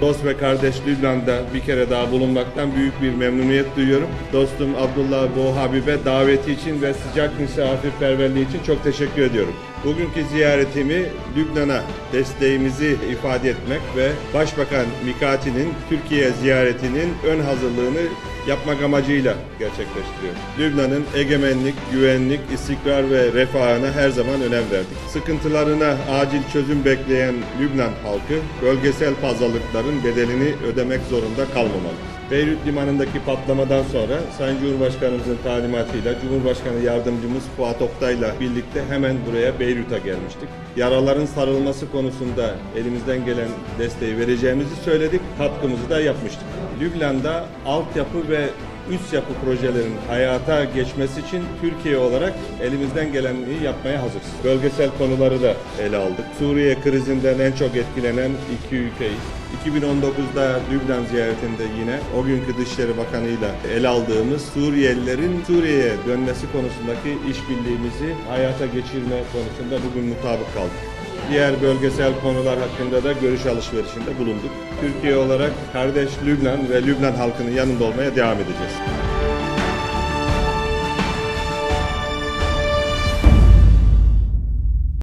dost ve kardeş Lübnan'da bir kere daha bulunmaktan büyük bir memnuniyet duyuyorum. Dostum Abdullah Bu Habib'e daveti için ve sıcak misafirperverliği için çok teşekkür ediyorum. Bugünkü ziyaretimi Lübnan'a desteğimizi ifade etmek ve Başbakan Mikati'nin Türkiye ziyaretinin ön hazırlığını yapmak amacıyla gerçekleştiriyor. Lübnan'ın egemenlik, güvenlik, istikrar ve refahına her zaman önem verdik. Sıkıntılarına acil çözüm bekleyen Lübnan halkı bölgesel pazarlıkların bedelini ödemek zorunda kalmamalı. Beyrut limanındaki patlamadan sonra Sayın Cumhurbaşkanımızın talimatıyla Cumhurbaşkanı Yardımcımız Fuat Oktay'la birlikte hemen buraya Beyrut'a gelmiştik. Yaraların sarılması konusunda elimizden gelen desteği vereceğimizi söyledik, katkımızı da yapmıştık. Lübnan'da altyapı ve üst yapı projelerin hayata geçmesi için Türkiye olarak elimizden geleni yapmaya hazırız. Bölgesel konuları da ele aldık. Suriye krizinden en çok etkilenen iki ülkeyiz. 2019'da Lübnan ziyaretinde yine o günkü Dışişleri Bakanı ile ele aldığımız Suriyelilerin Suriye'ye dönmesi konusundaki işbirliğimizi hayata geçirme konusunda bugün mutabık kaldık. Diğer bölgesel konular hakkında da görüş alışverişinde bulunduk. Türkiye olarak kardeş Lübnan ve Lübnan halkının yanında olmaya devam edeceğiz.